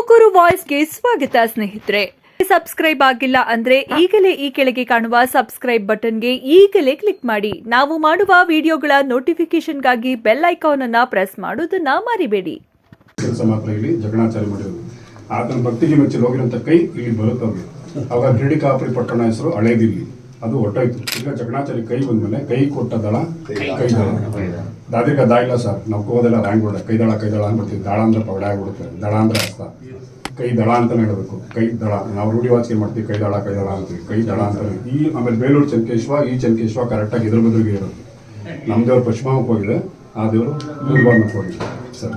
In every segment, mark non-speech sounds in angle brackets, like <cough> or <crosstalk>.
ತುಮಕೂರು ವಾಯ್ಸ್ಗೆ ಸ್ವಾಗತ, ಸ್ನೇಹಿತರೆ. ಸಬ್ಸ್ಕ್ರೈಬ್ ಆಗಿಲ್ಲ ಅಂದ್ರೆ ಈಗಲೇ ಈ ಕೆಳಗೆ ಕಾಣುವ ಸಬ್ಸ್ಕ್ರೈಬ್ ಬಟನ್ಗೆ ಈಗಲೇ ಕ್ಲಿಕ್ ಮಾಡಿ. ನಾವು ಮಾಡುವ ವಿಡಿಯೋಗಳ ನೋಟಿಫಿಕೇಶನ್ಗಾಗಿ ಬೆಲ್ ಐಕಾನ್ ಅನ್ನ ಪ್ರೆಸ್ ಮಾಡೋದನ್ನ ಮರಿಬೇಡಿ. ಆತನ ಭಕ್ತಿಗೆ ಮೆಚ್ಚಿ ಹೋಗಿರೋಂಥ ಕೈ ಇಲ್ಲಿ ಬರುತ್ತವೆ. ಅವಾಗ ಗಿರಡಿ ಕಾಪುರಿ ಪಟ್ಟಣ ಹೆಸರು ಹಳೇದಿಲ್ಲಿ. ಅದು ಹೊಟ್ಟೋಯ್ತು ಈಗ ಜಗಣಾಚಾರಿ ಕೈ ಬಂದ್ಮೇಲೆ ಕೈ ಕೊಟ್ಟ ದಳ ಕೈ ದಳ. ದಾದಿಗ ದಾ ಇಲ್ಲ ಸರ್. ನಾವು ಹೋದೆಲ್ಲ ರ್ಯಾಂಕ್ ಕೈದಳ ಕೈ ದಳ ಕೈ ದಳ ಅಂದ್ಬಿಡ್ತೀವಿ ದಳ ಅಂದ್ರೆ ಪಗಡೆ ಆಗ್ಬಿಡುತ್ತೆ. ದಳ ಅಂದ್ರೆ ಅರ್ಥ ಕೈ ದಳ ಅಂತಲೇ ಹೇಳಬೇಕು. ಕೈ ದಳ. ನಾವು ರೂಢಿವಾಚಿಕೆ ಮಾಡ್ತೀವಿ. ಕೈ ದಳ ಕೈ ದಳ ಅಂತೀವಿ. ಕೈ ದಳ ಅಂತ ಈ ಆಮೇಲೆ ಬೇಲೂರು ಚನ್ಕೇಶ್ವ ಈ ಚನ್ಕೇಶ್ವ ಕರೆಕ್ಟಾಗಿ ಇದ್ರ ಬದ್ರಿಗೆ ಇರೋದು. ನಮ್ಮ ದೇವ್ರು ಪಶ್ಚಿಮಕ್ಕೆ ಹೋಗಿದೆ. ಆ ದೇವರು ಹೋಗಿದೆ. ಸರ್.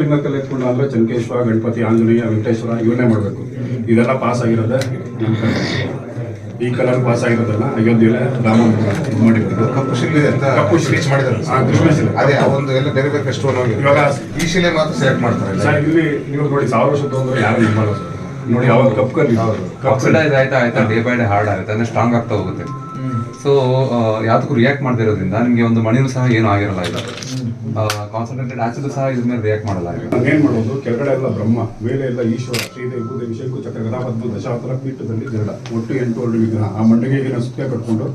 ಲಿಂಗಕ್ಕಲ್ಲಿ ಎತ್ಕೊಂಡು ಅಂದ್ರೆ ಚಂಕೇಶ್ವರ ಗಣಪತಿ ಆಂಜನೇಯ ವೆಂಕಟೇಶ್ವರ ಇವನ್ನೇ ಮಾಡಬೇಕು. ಇದೆಲ್ಲ ಪಾಸ್ ಆಗಿರೋದೆ. ಈ ಕಲರ್ ಪಾಸ್ ಆಗಿರೋದಲ್ಲ ಅಯೋಧ್ಯೆಯಲ್ಲಿ ರಾಮ ಇದು ಮಾಡಿರೋದು. ಕಪ್ಪು ಶಿಲೆ ಅಂತ ಕಪ್ಪು ಶಿಲೆ. ಮಾಡಿದ್ದಾರೆ. ಕೃಷ್ಣ ಶಿಲೆ. ಅದೇ ಆ ಒಂದು ಎಲ್ಲ ಬೇರೆ ಬೇರೆ ಸ್ಟೋನ್ ಇವಾಗ- ಈ ಶಿಲೆ ಮಾತ್ರ ಸೆಲೆಕ್ಟ್ ಮಾಡ್ತಾರೆ ಸರ್ ಇಲ್ಲಿ ನೀವು ನೋಡಿ ಸಾವಿರ ವರ್ಷ ಯಾರು ಇದು ಮಾಡೋದು? ನೋಡಿ ಯಾವಾಗ ಕಪ್ ಕಲ್ಲಿ ಕಪ್ ಆಯ್ತಾ ಆಯ್ತಾ ಡೇ ಬೈ ಡೇ ಹಾರ್ಡ್ ಆಗುತ್ತೆ ಅಂದ್ರೆ ಸ್ಟ್ರಾಂಗ್ ಆಗ್ತಾ ಹೋಗುತ್ತೆ. ಸೊ ಯಾವ್ದಕ್ಕೂ ರಿಯಾಕ್ಟ್ ಮಾಡದೇ ಇರೋದ್ರಿಂದ ನಿಮಗೆ ಒಂದು ಮಣಿನೂ ಸಹ ಏನು ಆಗಿರಲ್ಲ ಇಲ್ಲ ಕಾನ್ಸಂಟ್ರೇಟೆಡ್ ಆಸಿಡ್ ಸಹ ಇದ್ರ ಮೇಲೆ ರಿಯಾಕ್ಟ್ ಮಾಡಲ್ಲ ನಾವೇನ್ ಮಾಡೋದು? ಕೆಳಗಡೆ ಎಲ್ಲ ಬ್ರಹ್ಮ ಮೇಲೆ ಎಲ್ಲ ಈಶ್ವರ ಶ್ರೀದೇವಿ ಚಕ್ರ ಗದಾಪದ್ಮ ದಶಾವತರ ಪೀಠದಲ್ಲಿ ಗರುಡ ಒಟ್ಟು ಎಂಟು ಎರಡು ವಿಗ್ರಹ. ಆ ಮಂಡಿಗೆಗೆ ನಾವು ಸುತ್ತ ಕಟ್ಕೊಂಡು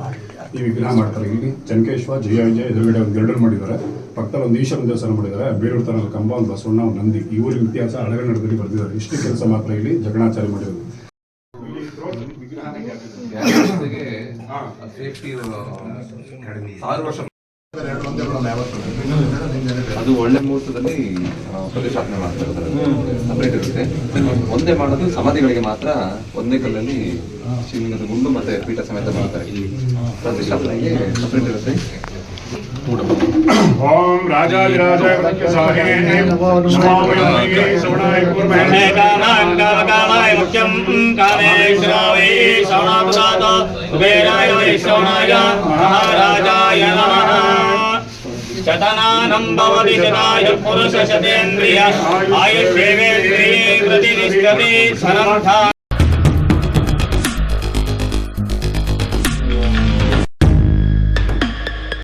ಈ ವಿಗ್ರಹ ಮಾಡ್ತಾರೆ. ಇಲ್ಲಿ ಚಂಕೇಶ್ವರ ಜಯ ವಿಜಯ ಎದುರುಗಡೆ ಒಂದು ಗರುಡನ್ ಮಾಡಿದ್ದಾರೆ. ಪಕ್ಕದಲ್ಲಿ ಒಂದು ಈಶ್ವರ ದೇವಸ್ಥಾನ ಮಾಡಿದ್ದಾರೆ. ಬೇರೂರು ತನ ಕಂಬ ಒಂದು ಬಸವಣ್ಣ ಒಂದು ನಂದಿ. ಈ ಇತಿಹಾಸ ಇತಿಹಾಸ ನಡೆದಲ್ಲಿ ಬರೆದಿದ್ದಾರೆ. ಇಷ್ಟು ಕೆಲಸ ಮಾತ್ರ ಇಲ್ಲಿ ಜಗಣಾಚಾರ್ಯ ಮಾಡಿರೋದು. <coughs> ಅದು ಒಳ್ಳೆ ಮುಹೂರ್ತದಲ್ಲಿ ಪ್ರತಿಷ್ಠಾಪನೆ ಮಾಡ್ತಾರೆ ಇರುತ್ತೆ. ಒಂದೇ ಮಾಡೋದು ಸಮಾಧಿಗಳಿಗೆ ಮಾತ್ರ ಒಂದೇ ಕಲ್ಲಲ್ಲಿ ಶಿವಲಿಂಗದ ಗುಂಡು ಮತ್ತೆ ಪೀಠ ಸಮೇತ ಮಾಡ್ತಾರೆ. ಪ್ರತಿಷ್ಠಾಪನೆಗೆ ಸಪರೇಟ್ ಇರುತ್ತೆ. ಓಂ ರಾಜಾಧಿರಾಜ ಮುಖ್ಯಂ. ಕಾಮೇಶ್ವರ कामेश्वराय वेराय वैश्रवणाय महाराजाय नमः। शतनानं भवति शताय पुरुषशतेन्द्रिय आयुष्येवेन्द्रिये प्रतिष्ठति शरं